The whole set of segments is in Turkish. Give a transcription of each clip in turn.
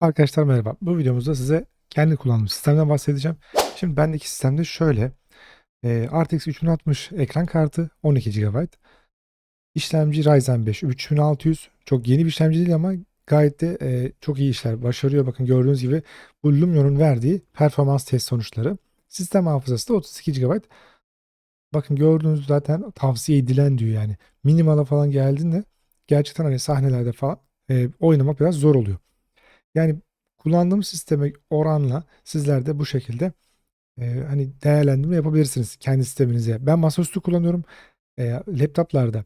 Arkadaşlar merhaba. Bu videomuzda size kendi kullandığım sistemden bahsedeceğim. Şimdi bendeki sistemde şöyle. E, RTX 3060 ekran kartı 12 GB. İşlemci Ryzen 5 3600. Çok yeni bir işlemci değil ama gayet de e, çok iyi işler başarıyor. Bakın gördüğünüz gibi bu Lumion'un verdiği performans test sonuçları. Sistem hafızası da 32 GB. Bakın gördüğünüz zaten tavsiye edilen diyor yani. Minimala falan geldiğinde gerçekten hani sahnelerde falan e, oynamak biraz zor oluyor. Yani kullandığım sisteme oranla sizler de bu şekilde e, hani değerlendirme yapabilirsiniz kendi sisteminize. Ben masaüstü kullanıyorum. E, laptoplarda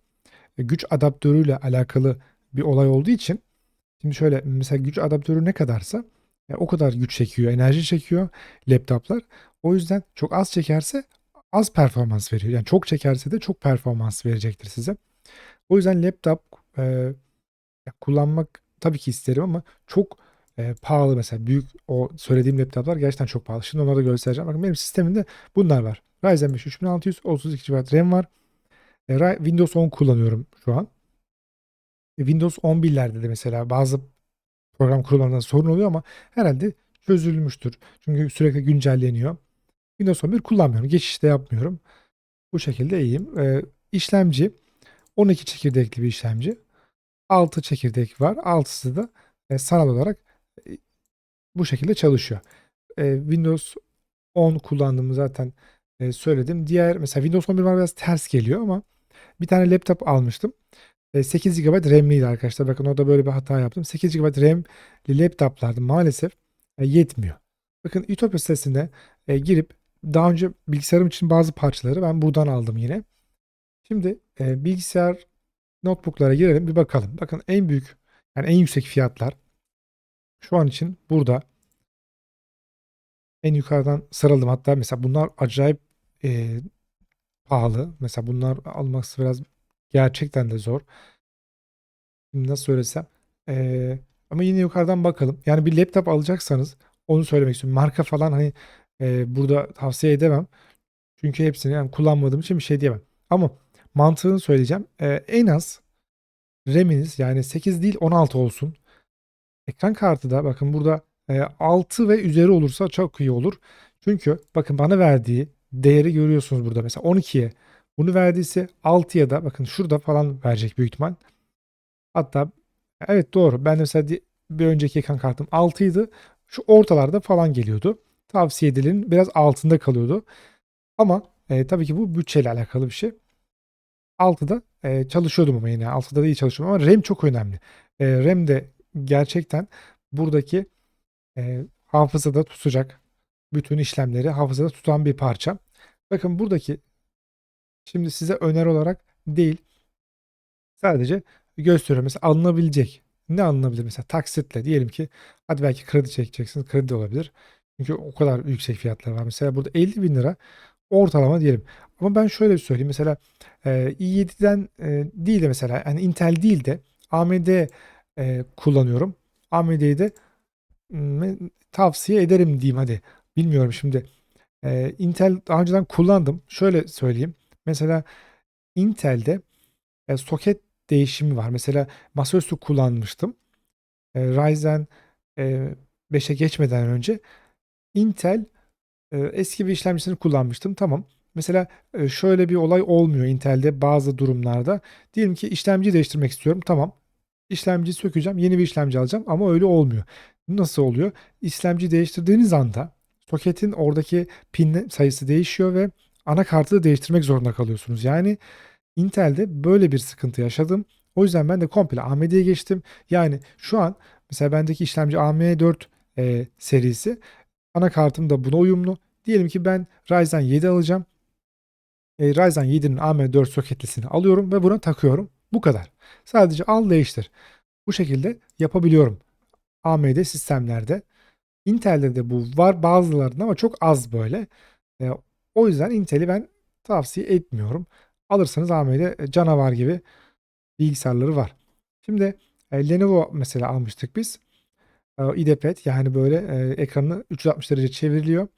e, güç adaptörüyle alakalı bir olay olduğu için şimdi şöyle mesela güç adaptörü ne kadarsa e, o kadar güç çekiyor, enerji çekiyor laptoplar. O yüzden çok az çekerse az performans veriyor. Yani çok çekerse de çok performans verecektir size. O yüzden laptop e, kullanmak tabii ki isterim ama çok e, pahalı mesela büyük o söylediğim laptoplar gerçekten çok pahalı. Şimdi onları da göstereceğim. Bakın benim sistemimde bunlar var. Ryzen 5 3600 32 GB RAM var. E, Windows 10 kullanıyorum şu an. E, Windows 11'lerde de mesela bazı program kurulumlarında sorun oluyor ama herhalde çözülmüştür. Çünkü sürekli güncelleniyor. Windows 11 kullanmıyorum. Geçişte yapmıyorum. Bu şekilde iyiyim. E, işlemci 12 çekirdekli bir işlemci. 6 çekirdek var. 6'sı da e, sanal olarak bu şekilde çalışıyor. E, Windows 10 kullandığımı zaten e, söyledim. Diğer mesela Windows 11 bana biraz ters geliyor ama bir tane laptop almıştım. E, 8 GB RAM'liydi arkadaşlar. Bakın orada böyle bir hata yaptım. 8 GB RAM'li laptoplarda maalesef e, yetmiyor. Bakın Ütopya sitesine e, girip daha önce bilgisayarım için bazı parçaları ben buradan aldım yine. Şimdi e, bilgisayar notebook'lara girelim bir bakalım. Bakın en büyük yani en yüksek fiyatlar şu an için burada. En yukarıdan sıraladım. Hatta mesela bunlar acayip e, pahalı. Mesela bunlar alması biraz gerçekten de zor. Şimdi nasıl söylesem. E, ama yine yukarıdan bakalım. Yani bir laptop alacaksanız onu söylemek istiyorum. Marka falan hani e, burada tavsiye edemem. Çünkü hepsini yani kullanmadığım için bir şey diyemem. Ama mantığını söyleyeceğim. E, en az RAM'iniz yani 8 değil 16 olsun. Ekran kartı da bakın burada e, 6 ve üzeri olursa çok iyi olur. Çünkü bakın bana verdiği değeri görüyorsunuz burada. Mesela 12'ye bunu verdiyse 6'ya da bakın şurada falan verecek büyük ihtimal. Hatta evet doğru. Ben de mesela bir önceki ekran kartım 6 idi. Şu ortalarda falan geliyordu. Tavsiye edilenin biraz altında kalıyordu. Ama e, tabii ki bu bütçeyle alakalı bir şey. 6'da e, çalışıyordum ama yine 6'da da iyi çalışıyordum ama RAM çok önemli. E, RAM de gerçekten buradaki e, hafızada tutacak bütün işlemleri hafızada tutan bir parça. Bakın buradaki şimdi size öneri olarak değil sadece gösteriyorum. Mesela alınabilecek ne alınabilir mesela taksitle diyelim ki hadi belki kredi çekeceksiniz kredi olabilir. Çünkü o kadar yüksek fiyatlar var. Mesela burada 50 bin lira ortalama diyelim. Ama ben şöyle söyleyeyim mesela e, i7'den e, değil de mesela yani Intel değil de AMD e, kullanıyorum. AMD'yi de tavsiye ederim diyeyim hadi. Bilmiyorum şimdi. E, Intel daha önceden kullandım. Şöyle söyleyeyim. Mesela Intel'de e, soket değişimi var. Mesela masaüstü kullanmıştım. E, Ryzen e, 5'e geçmeden önce Intel e, eski bir işlemcisini kullanmıştım. Tamam. Mesela e, şöyle bir olay olmuyor Intel'de bazı durumlarda. Diyelim ki işlemci değiştirmek istiyorum. Tamam. İşlemci sökeceğim. Yeni bir işlemci alacağım ama öyle olmuyor. Nasıl oluyor? İşlemci değiştirdiğiniz anda soketin oradaki pin sayısı değişiyor ve anakartı da değiştirmek zorunda kalıyorsunuz. Yani Intel'de böyle bir sıkıntı yaşadım. O yüzden ben de komple AMD'ye geçtim. Yani şu an mesela bendeki işlemci AM4 e, serisi anakartım da buna uyumlu. Diyelim ki ben Ryzen 7 alacağım. E, Ryzen 7'nin AM4 soketlisini alıyorum ve buna takıyorum. Bu kadar. Sadece al değiştir. Bu şekilde yapabiliyorum. AMD sistemlerde. Intel'de de bu var bazılarında ama çok az böyle. E, o yüzden Intel'i ben tavsiye etmiyorum. Alırsanız AMD canavar gibi bilgisayarları var. Şimdi e, Lenovo mesela almıştık biz. E, IdeaPad yani böyle e, ekranı 360 derece çevriliyor,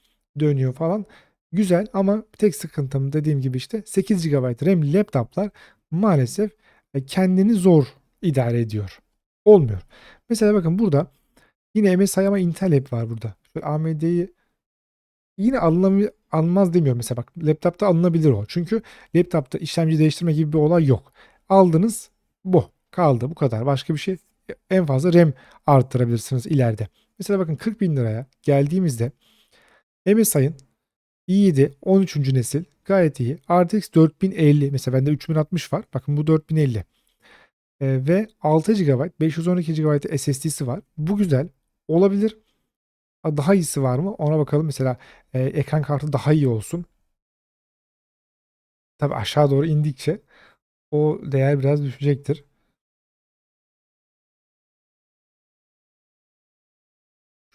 dönüyor falan. Güzel ama tek sıkıntım dediğim gibi işte 8 GB RAM laptoplar maalesef e, kendini zor idare ediyor. Olmuyor. Mesela bakın burada Yine MSI ama Intel hep var burada. Şöyle AMD'yi yine alınamı alınmaz demiyorum mesela bak laptopta alınabilir o. Çünkü laptopta işlemci değiştirme gibi bir olay yok. Aldınız bu kaldı bu kadar. Başka bir şey en fazla RAM arttırabilirsiniz ileride. Mesela bakın 40 bin liraya geldiğimizde MSI'ın i7 13. nesil gayet iyi. RTX 4050 mesela bende 3060 var. Bakın bu 4050. Ee, ve 6 GB 512 GB SSD'si var. Bu güzel. Olabilir. Ha, Daha iyisi var mı? Ona bakalım. Mesela e, ekran kartı daha iyi olsun. Tabi aşağı doğru indikçe o değer biraz düşecektir.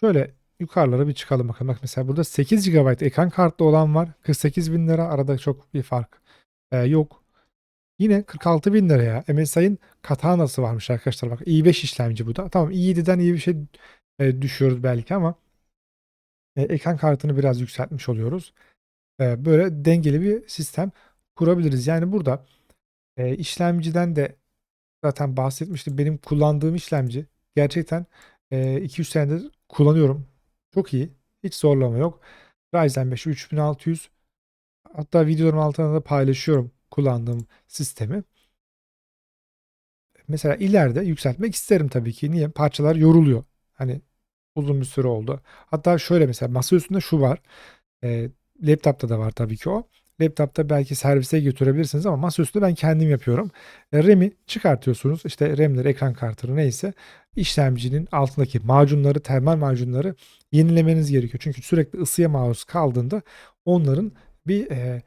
Şöyle yukarılara bir çıkalım bakalım. Bak mesela burada 8 GB ekran kartlı olan var. 48 bin lira. Arada çok bir fark e, yok. Yine 46 bin liraya MSI'ın Katana'sı varmış arkadaşlar. Bak i5 işlemci bu da. Tamam i7'den iyi bir şey e, düşüyoruz belki ama e, ekran kartını biraz yükseltmiş oluyoruz. E, böyle dengeli bir sistem kurabiliriz. Yani burada e, işlemciden de zaten bahsetmiştim. Benim kullandığım işlemci gerçekten e, 2-3 senedir kullanıyorum. Çok iyi. Hiç zorlama yok. Ryzen 5 3600 hatta videoların altına da paylaşıyorum kullandığım sistemi. Mesela ileride yükseltmek isterim tabii ki. Niye? Parçalar yoruluyor. Hani uzun bir süre oldu. Hatta şöyle mesela masa üstünde şu var. E, laptopta da var tabii ki o. Laptopta belki servise götürebilirsiniz ama masaüstü ben kendim yapıyorum. E, RAM'i çıkartıyorsunuz. İşte RAM'leri, ekran kartları neyse işlemcinin altındaki macunları, termal macunları yenilemeniz gerekiyor. Çünkü sürekli ısıya maruz kaldığında onların bir e,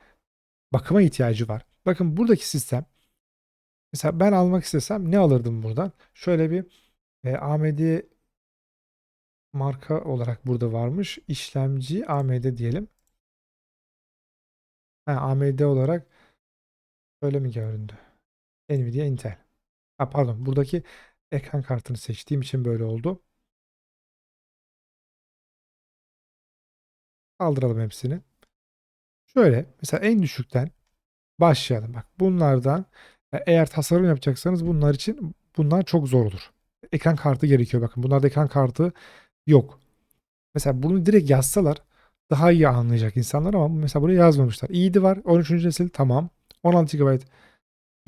bakıma ihtiyacı var. Bakın buradaki sistem mesela ben almak istesem ne alırdım buradan? Şöyle bir e, AMD marka olarak burada varmış. İşlemci AMD diyelim. Ha, AMD olarak öyle mi göründü? Nvidia Intel. Ha, pardon buradaki ekran kartını seçtiğim için böyle oldu. Kaldıralım hepsini. Şöyle mesela en düşükten başlayalım. Bak bunlardan eğer tasarım yapacaksanız bunlar için bunlar çok zor olur. Ekran kartı gerekiyor bakın. Bunlarda ekran kartı yok. Mesela bunu direkt yazsalar daha iyi anlayacak insanlar ama mesela buraya yazmamışlar. İyiydi var. 13. nesil tamam. 16 GB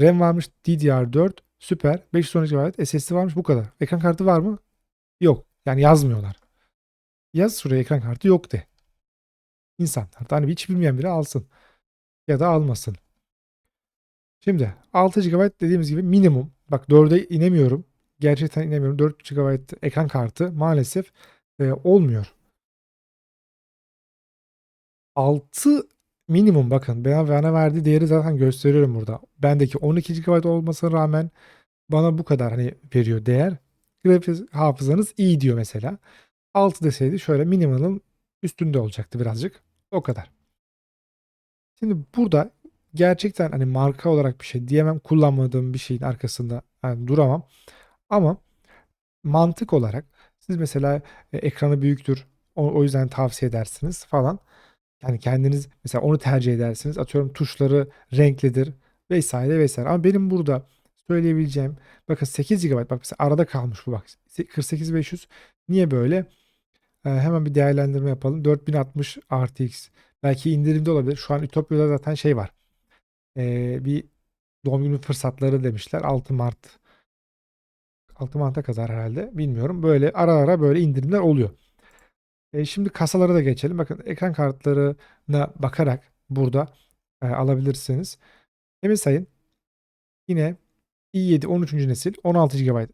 RAM varmış. DDR4 süper. 512 GB SSD varmış bu kadar. Ekran kartı var mı? Yok. Yani yazmıyorlar. Yaz şuraya ekran kartı yok de. İnsanlar da hani hiç bilmeyen biri alsın. Ya da almasın. Şimdi 6 GB dediğimiz gibi minimum. Bak 4'e inemiyorum. Gerçekten inemiyorum. 4 GB ekran kartı maalesef e, olmuyor. 6 minimum bakın bana, bana verdiği değeri zaten gösteriyorum burada. Bendeki 12 GB olmasına rağmen bana bu kadar hani veriyor değer. Grafik hafızanız iyi diyor mesela. 6 deseydi şöyle minimalın üstünde olacaktı birazcık. O kadar. Şimdi burada gerçekten hani marka olarak bir şey diyemem. Kullanmadığım bir şeyin arkasında yani duramam. Ama mantık olarak siz mesela e, ekranı büyüktür. O, o yüzden tavsiye edersiniz falan. Yani kendiniz mesela onu tercih edersiniz. Atıyorum tuşları renklidir vesaire vesaire. Ama benim burada söyleyebileceğim bakın 8 GB bak mesela arada kalmış bu bak 48500 niye böyle? Ee, hemen bir değerlendirme yapalım. 4060 RTX belki indirimde olabilir. Şu an Ütopya'da zaten şey var. Ee, bir doğum günü fırsatları demişler 6 Mart 6 Mart'a kadar herhalde bilmiyorum. Böyle ara ara böyle indirimler oluyor. E, şimdi kasalara da geçelim. Bakın ekran kartlarına bakarak burada e, alabilirsiniz. MSI'ın yine i7 13. nesil 16 GB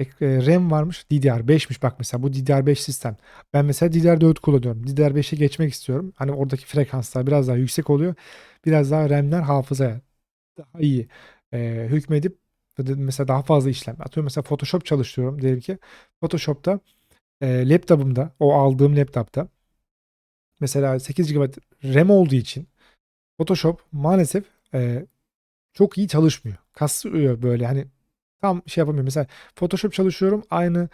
e, RAM varmış. DDR5'miş bak mesela bu DDR5 sistem. Ben mesela DDR4 kullanıyorum. DDR5'e geçmek istiyorum. Hani oradaki frekanslar biraz daha yüksek oluyor. Biraz daha RAM'ler hafızaya daha iyi e, hükmedip mesela daha fazla işlem. Atıyorum mesela Photoshop çalışıyorum diyelim ki. Photoshop'ta e, laptopumda o aldığım laptopta mesela 8 GB RAM olduğu için Photoshop maalesef e, çok iyi çalışmıyor. Kasıyor böyle hani tam şey yapamıyor. Mesela Photoshop çalışıyorum aynı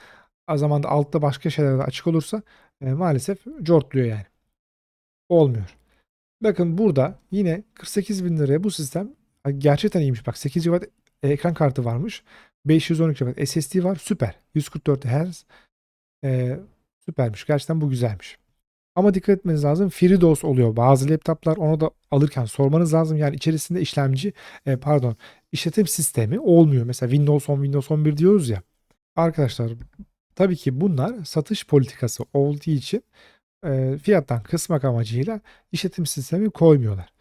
zamanda altta başka şeyler de açık olursa e, maalesef cortluyor yani. Olmuyor. Bakın burada yine 48 bin liraya bu sistem gerçekten iyiymiş. Bak 8 GB ekran kartı varmış. 512 GB SSD var. Süper. 144 Hz Ee, süpermiş. Gerçekten bu güzelmiş. Ama dikkat etmeniz lazım. FreeDOS oluyor. Bazı laptoplar onu da alırken sormanız lazım. Yani içerisinde işlemci, e, pardon, işletim sistemi olmuyor. Mesela Windows 10, Windows 11 diyoruz ya. Arkadaşlar tabii ki bunlar satış politikası olduğu için e, fiyattan kısmak amacıyla işletim sistemi koymuyorlar.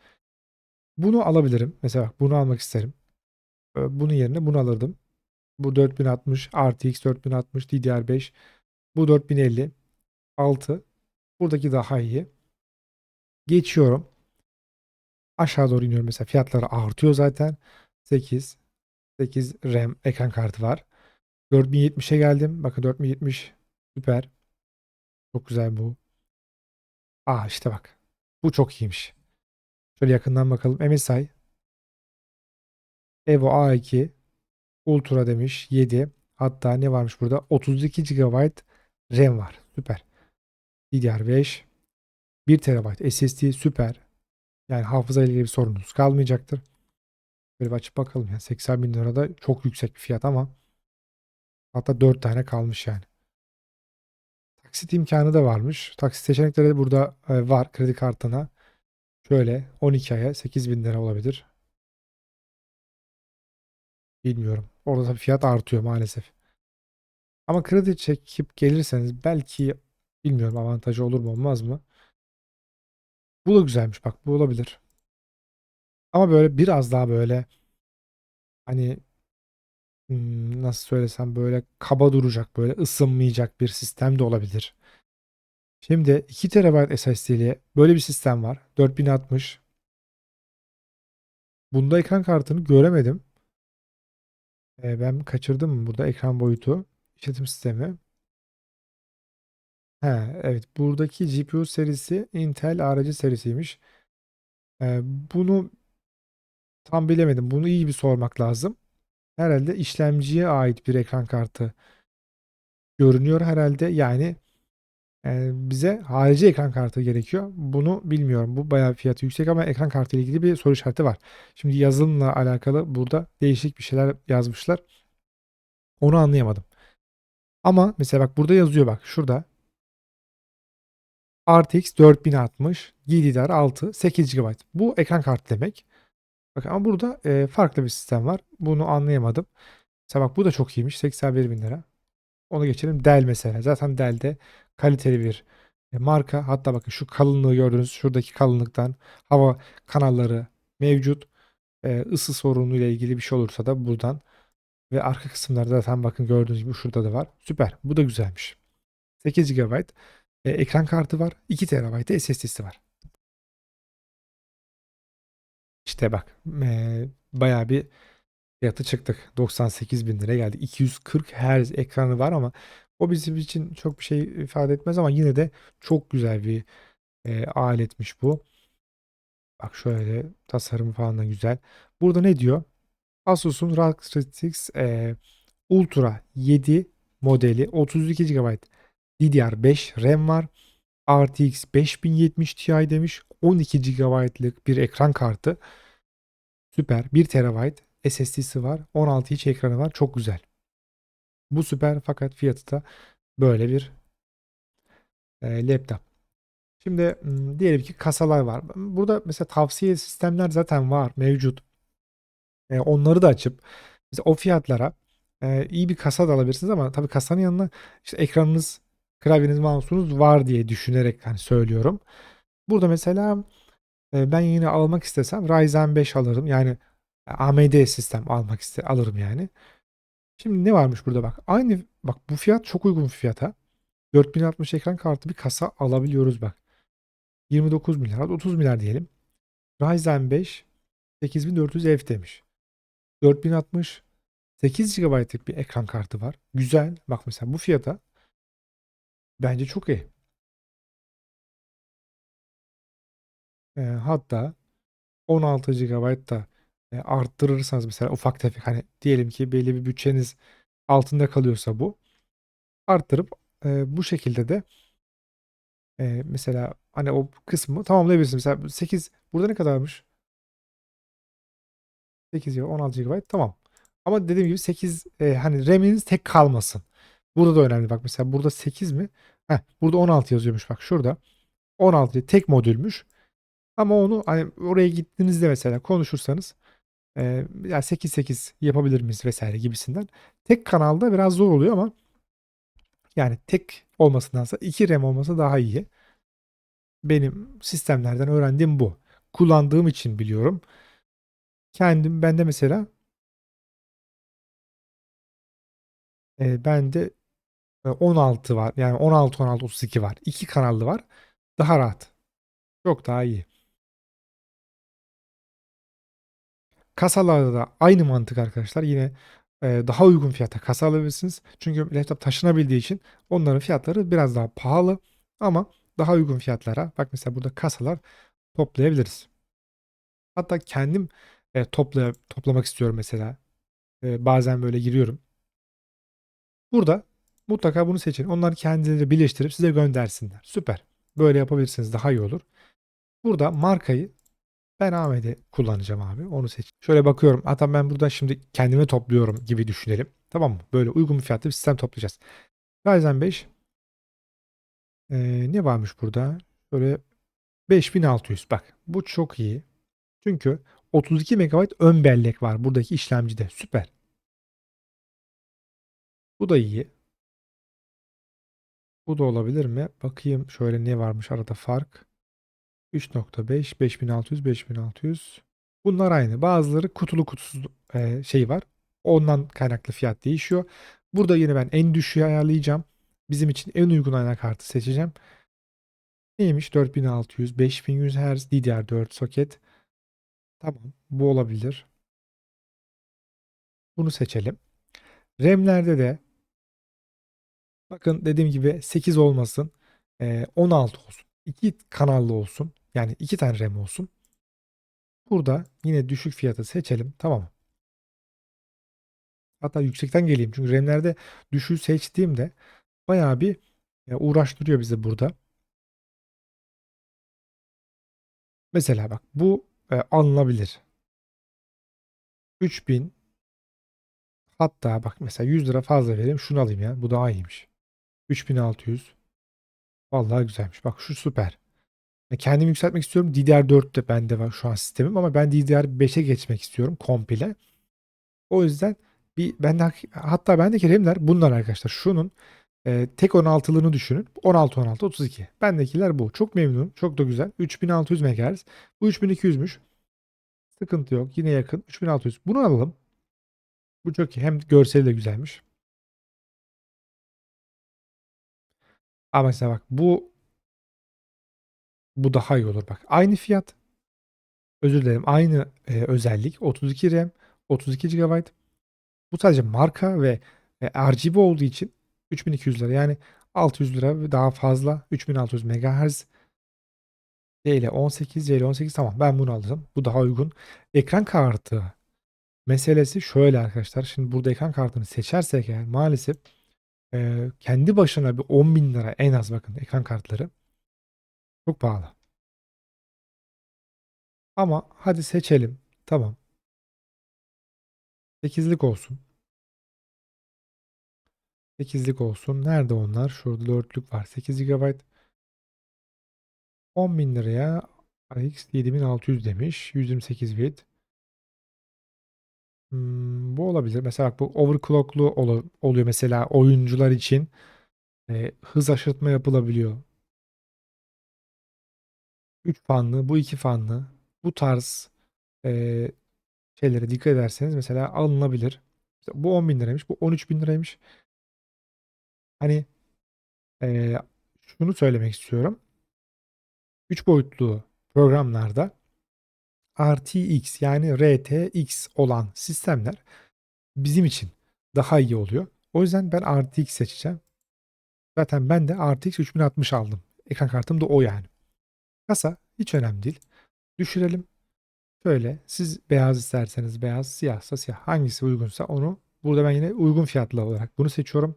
Bunu alabilirim. Mesela bunu almak isterim. E, bunun yerine bunu alırdım. Bu 4060, RTX 4060, DDR5. Bu 4050, 6. Buradaki daha iyi. Geçiyorum. Aşağı doğru iniyorum mesela. Fiyatları artıyor zaten. 8. 8 RAM ekran kartı var. 4070'e geldim. Bakın 4070 süper. Çok güzel bu. Aa işte bak. Bu çok iyiymiş. Şöyle yakından bakalım. MSI Evo A2 Ultra demiş 7. Hatta ne varmış burada? 32 GB RAM var. Süper. DDR5 1 TB SSD süper. Yani hafıza ile ilgili bir sorununuz kalmayacaktır. Böyle bir açıp bakalım. Yani 80 bin lira da çok yüksek bir fiyat ama hatta 4 tane kalmış yani. Taksit imkanı da varmış. Taksit seçenekleri de burada e, var kredi kartına. Şöyle 12 aya 8 bin lira olabilir. Bilmiyorum. Orada tabii fiyat artıyor maalesef. Ama kredi çekip gelirseniz belki bilmiyorum avantajı olur mu olmaz mı? Bu da güzelmiş bak bu olabilir. Ama böyle biraz daha böyle hani hmm, nasıl söylesem böyle kaba duracak böyle ısınmayacak bir sistem de olabilir. Şimdi 2 TB SSD'li böyle bir sistem var. 4060. Bunda ekran kartını göremedim. Ee, ben kaçırdım mı burada ekran boyutu? İşletim sistemi. He, evet buradaki GPU serisi Intel ARC serisiymiş. Ee, bunu tam bilemedim. Bunu iyi bir sormak lazım. Herhalde işlemciye ait bir ekran kartı görünüyor herhalde. Yani e, bize harici ekran kartı gerekiyor. Bunu bilmiyorum. Bu bayağı fiyatı yüksek ama ekran kartı ile ilgili bir soru işareti var. Şimdi yazılımla alakalı burada değişik bir şeyler yazmışlar. Onu anlayamadım. Ama mesela bak burada yazıyor bak şurada. RTX 4060 GDDR6 8 GB. Bu ekran kartı demek. Bakın ama burada e, farklı bir sistem var. Bunu anlayamadım. Mesela bak bu da çok iyiymiş. 81 bin lira. Onu geçelim. Dell mesela. Zaten Dell'de kaliteli bir e, marka. Hatta bakın şu kalınlığı gördüğünüz şuradaki kalınlıktan hava kanalları mevcut. E, ısı sorunu ile ilgili bir şey olursa da buradan ve arka kısımlarda zaten bakın gördüğünüz gibi şurada da var. Süper. Bu da güzelmiş. 8 GB e, ekran kartı var. 2 TB SSD'si var. İşte bak e, bayağı bir fiyatı çıktık. 98 bin liraya geldi. 240 Hz ekranı var ama o bizim için çok bir şey ifade etmez ama yine de çok güzel bir e, aletmiş bu. Bak şöyle tasarımı falan da güzel. Burada ne diyor? Asus'un ROG Strix e, Ultra 7 modeli 32 GB DDR5 RAM var. RTX 5070 Ti demiş. 12 GB'lık bir ekran kartı. Süper. 1 TB SSD'si var. 16 inç ekranı var. Çok güzel. Bu süper fakat fiyatı da böyle bir e, laptop. Şimdi diyelim ki kasalar var. Burada mesela tavsiye sistemler zaten var, mevcut. E, onları da açıp mesela o fiyatlara e, iyi bir kasa da alabilirsiniz ama tabii kasanın yanına işte ekranınız, klavyeniz, mouse'unuz var diye düşünerek hani söylüyorum. Burada mesela e, ben yine almak istesem Ryzen 5 alırım. Yani AMD sistem almak iste alırım yani. Şimdi ne varmış burada bak. Aynı bak bu fiyat çok uygun fiyata. 4060 ekran kartı bir kasa alabiliyoruz bak. 29 milyar 30 milyar diyelim. Ryzen 5 8400F demiş. 4060 8 GB'lık bir ekran kartı var. Güzel. Bak mesela bu fiyata bence çok iyi. E, hatta 16 GB da e, arttırırsanız mesela ufak tefek hani diyelim ki belli bir bütçeniz altında kalıyorsa bu arttırıp e, bu şekilde de e, mesela hani o kısmı tamamlayabilirsiniz. Mesela 8 burada ne kadarmış? 8 GB 16 GB tamam. Ama dediğim gibi 8 e, hani RAM'iniz tek kalmasın. Burada da önemli bak mesela burada 8 mi? Heh, burada 16 yazıyormuş bak şurada. 16 tek modülmüş. Ama onu hani oraya gittiğinizde mesela konuşursanız e, ya 8-8 yapabilir miyiz vesaire gibisinden. Tek kanalda biraz zor oluyor ama yani tek olmasındansa 2 RAM olması daha iyi. Benim sistemlerden öğrendiğim bu. Kullandığım için biliyorum. Kendim bende mesela e, bende e, 16 var. Yani 16 16 32 var. 2 kanallı var. Daha rahat. Çok daha iyi. Kasalarda da aynı mantık arkadaşlar. Yine daha uygun fiyata kasa alabilirsiniz. Çünkü laptop taşınabildiği için onların fiyatları biraz daha pahalı ama daha uygun fiyatlara. Bak mesela burada kasalar toplayabiliriz. Hatta kendim e, topla, toplamak istiyorum mesela. E, bazen böyle giriyorum. Burada mutlaka bunu seçin. Onları kendileri birleştirip size göndersinler. Süper. Böyle yapabilirsiniz daha iyi olur. Burada markayı ben AMD kullanacağım abi. Onu seç. Şöyle bakıyorum. Hatta ben burada şimdi kendime topluyorum gibi düşünelim. Tamam mı? Böyle uygun bir fiyatlı bir sistem toplayacağız. Ryzen 5 ee, ne varmış burada? Böyle 5600 bak. Bu çok iyi. Çünkü 32 MB ön bellek var buradaki işlemcide. Süper. Bu da iyi. Bu da olabilir mi? Bakayım şöyle ne varmış arada fark. 3.5, 5600, 5600. Bunlar aynı. Bazıları kutulu kutusuz e, şey var. Ondan kaynaklı fiyat değişiyor. Burada yine ben en düşüğü ayarlayacağım. Bizim için en uygun anakartı seçeceğim. Neymiş? 4600, 5100 Hz DDR4 soket. Tamam. Bu olabilir. Bunu seçelim. RAM'lerde de bakın dediğim gibi 8 olmasın. E, 16 olsun. 2 kanallı olsun. Yani 2 tane RAM olsun. Burada yine düşük fiyatı seçelim. Tamam. Hatta yüksekten geleyim. Çünkü RAM'lerde düşüğü seçtiğimde bayağı bir uğraştırıyor bizi burada. Mesela bak bu e, alınabilir. 3000 hatta bak mesela 100 lira fazla vereyim şunu alayım ya. Bu daha iyiymiş. 3600 Vallahi güzelmiş. Bak şu süper. E, kendimi yükseltmek istiyorum. DDR4'te bende var şu an sistemim ama ben DDR5'e geçmek istiyorum komple. O yüzden bir bende hatta bendeki RAM'ler bunlar arkadaşlar. Şunun e, tek 16'lığını düşünün. 16 16 32. Bendekiler bu. Çok memnunum. Çok da güzel. 3600 MHz. Bu 3200'müş. Sıkıntı yok. Yine yakın. 3600. Bunu alalım. Bu çok iyi. Hem görseli de güzelmiş. Ama mesela bak bu bu daha iyi olur bak. Aynı fiyat. Özür dilerim. Aynı e, özellik. 32 RAM, 32 GB. Bu sadece marka ve e, RGB olduğu için 3200 lira. Yani 600 lira daha fazla. 3600 MHz. C ile 18, C ile 18 tamam ben bunu alırım. Bu daha uygun. Ekran kartı meselesi şöyle arkadaşlar. Şimdi burada ekran kartını seçersek eğer maalesef e, kendi başına bir 10 bin lira en az bakın ekran kartları. Çok pahalı. Ama hadi seçelim. Tamam. 8'lik olsun. 8'lik olsun. Nerede onlar? Şurada 4'lük var. 8 GB. 10 bin liraya RX 7600 demiş. 128 bit. Hmm, bu olabilir. Mesela bu overclocklu ol- oluyor mesela oyuncular için. E, hız aşırtma yapılabiliyor. 3 fanlı, bu 2 fanlı. Bu tarz e, şeylere dikkat ederseniz mesela alınabilir. Bu 10 bin liraymış, bu 13 bin liraymış. Hani e, şunu söylemek istiyorum. 3 boyutlu programlarda RTX yani RTX olan sistemler bizim için daha iyi oluyor. O yüzden ben RTX seçeceğim. Zaten ben de RTX 3060 aldım. Ekran kartım da o yani. Kasa hiç önemli değil. Düşürelim. Şöyle siz beyaz isterseniz beyaz, siyahsa siyah. Hangisi uygunsa onu. Burada ben yine uygun fiyatlı olarak bunu seçiyorum.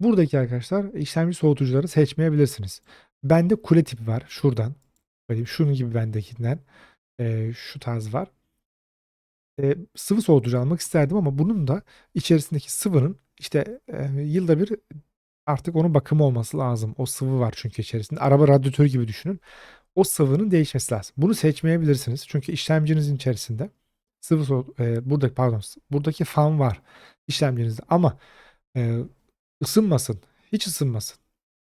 Buradaki arkadaşlar işlemci soğutucuları seçmeyebilirsiniz. Bende kule tipi var. Şuradan. Böyle şunun gibi bendekinden. Ee, şu tarz var. e, sıvı soğutucu almak isterdim ama bunun da içerisindeki sıvının işte e, yılda bir artık onun bakımı olması lazım. O sıvı var çünkü içerisinde. Araba radyatörü gibi düşünün. O sıvının değişmesi lazım. Bunu seçmeyebilirsiniz. Çünkü işlemcinizin içerisinde sıvı soğut e, buradaki pardon buradaki fan var işlemcinizde ama e, ısınmasın, hiç ısınmasın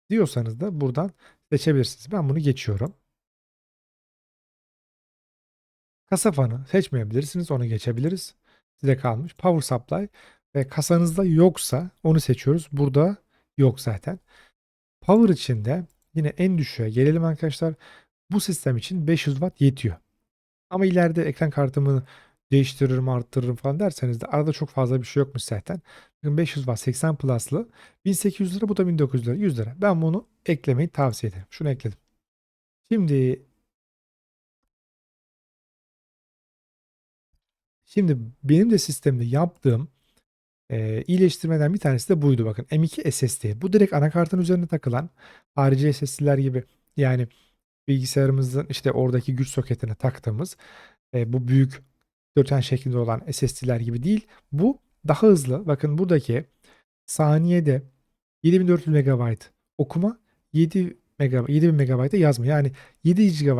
diyorsanız da buradan seçebilirsiniz. Ben bunu geçiyorum. Kasa fanı seçmeyebilirsiniz. Onu geçebiliriz. Size kalmış. Power supply ve kasanızda yoksa onu seçiyoruz. Burada yok zaten. Power için de yine en düşüğe gelelim arkadaşlar. Bu sistem için 500 watt yetiyor. Ama ileride ekran kartımı değiştiririm, arttırırım falan derseniz de arada çok fazla bir şey yokmuş zaten. Bakın 500 watt 80 plus'lı 1800 lira bu da 1900 lira 100 lira. Ben bunu eklemeyi tavsiye ederim. Şunu ekledim. Şimdi Şimdi benim de sistemde yaptığım e, iyileştirmeden bir tanesi de buydu bakın. M2 SSD. Bu direkt anakartın üzerine takılan harici SSD'ler gibi yani bilgisayarımızın işte oradaki güç soketine taktığımız e, bu büyük dörtgen şeklinde olan SSD'ler gibi değil. Bu daha hızlı. Bakın buradaki saniyede 7400 MB okuma 7 MB 7000 MB'e yazma. Yani 7 GB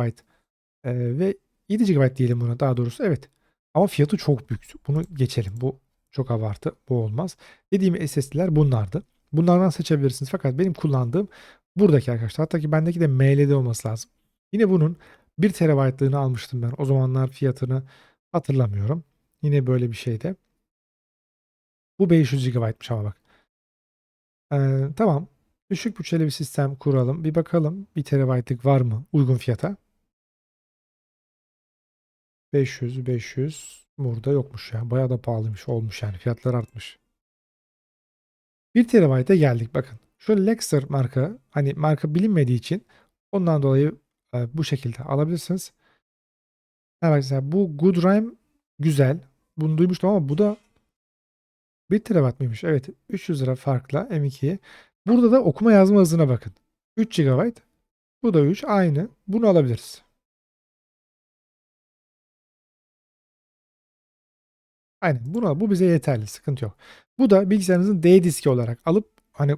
e, ve 7 GB diyelim buna daha doğrusu. Evet. Ama fiyatı çok büyük. Bunu geçelim. Bu çok abartı. Bu olmaz. Dediğim SSD'ler bunlardı. Bunlardan seçebilirsiniz. Fakat benim kullandığım buradaki arkadaşlar. Hatta ki bendeki de MLD olması lazım. Yine bunun 1 TB'lığını almıştım ben. O zamanlar fiyatını hatırlamıyorum. Yine böyle bir şeyde. Bu 500 GB'mış ama bak. Ee, tamam. Düşük bütçeli bir sistem kuralım. Bir bakalım 1 TB'lık var mı uygun fiyata? 500, 500. Burada yokmuş ya. Bayağı da pahalıymış olmuş yani. Fiyatlar artmış. 1 TB'e geldik bakın. Şu Lexer marka hani marka bilinmediği için ondan dolayı e, bu şekilde alabilirsiniz. Ha bak mesela bu GoodRAM güzel. Bunu duymuştum ama bu da 1 TB mıymış? Evet 300 lira farkla M2'ye. Burada da okuma yazma hızına bakın. 3 GB. Bu da 3 aynı. Bunu alabiliriz. Aynen. Buna bu bize yeterli. Sıkıntı yok. Bu da bilgisayarınızın D diski olarak alıp hani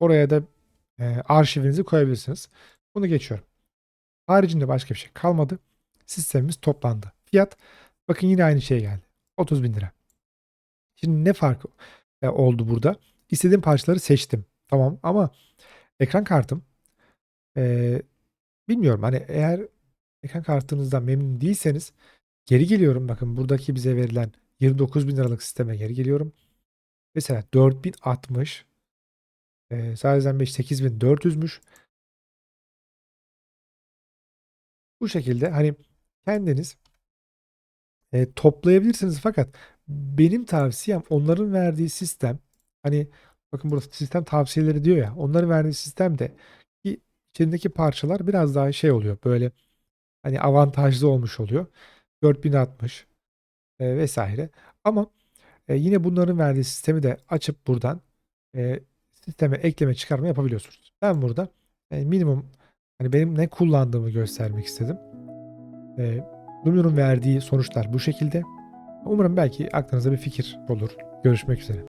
oraya da e, arşivinizi koyabilirsiniz. Bunu geçiyorum. Haricinde başka bir şey kalmadı. Sistemimiz toplandı. Fiyat bakın yine aynı şey geldi. 30 bin lira. Şimdi ne fark e, oldu burada? İstediğim parçaları seçtim. Tamam ama ekran kartım e, bilmiyorum hani eğer ekran kartınızdan memnun değilseniz geri geliyorum. Bakın buradaki bize verilen 29 bin liralık sisteme geri geliyorum. Mesela 4060 e, sadece 5 8400'müş. Bu şekilde hani kendiniz e, toplayabilirsiniz fakat benim tavsiyem onların verdiği sistem hani bakın burada sistem tavsiyeleri diyor ya onların verdiği sistemde ki içindeki parçalar biraz daha şey oluyor böyle hani avantajlı olmuş oluyor. 4060 e, vesaire. Ama e, yine bunların verdiği sistemi de açıp buradan e, sisteme ekleme çıkarma yapabiliyorsunuz. Ben burada e, minimum hani benim ne kullandığımı göstermek istedim. E, Lumion'un verdiği sonuçlar bu şekilde. Umarım belki aklınıza bir fikir olur. Görüşmek üzere.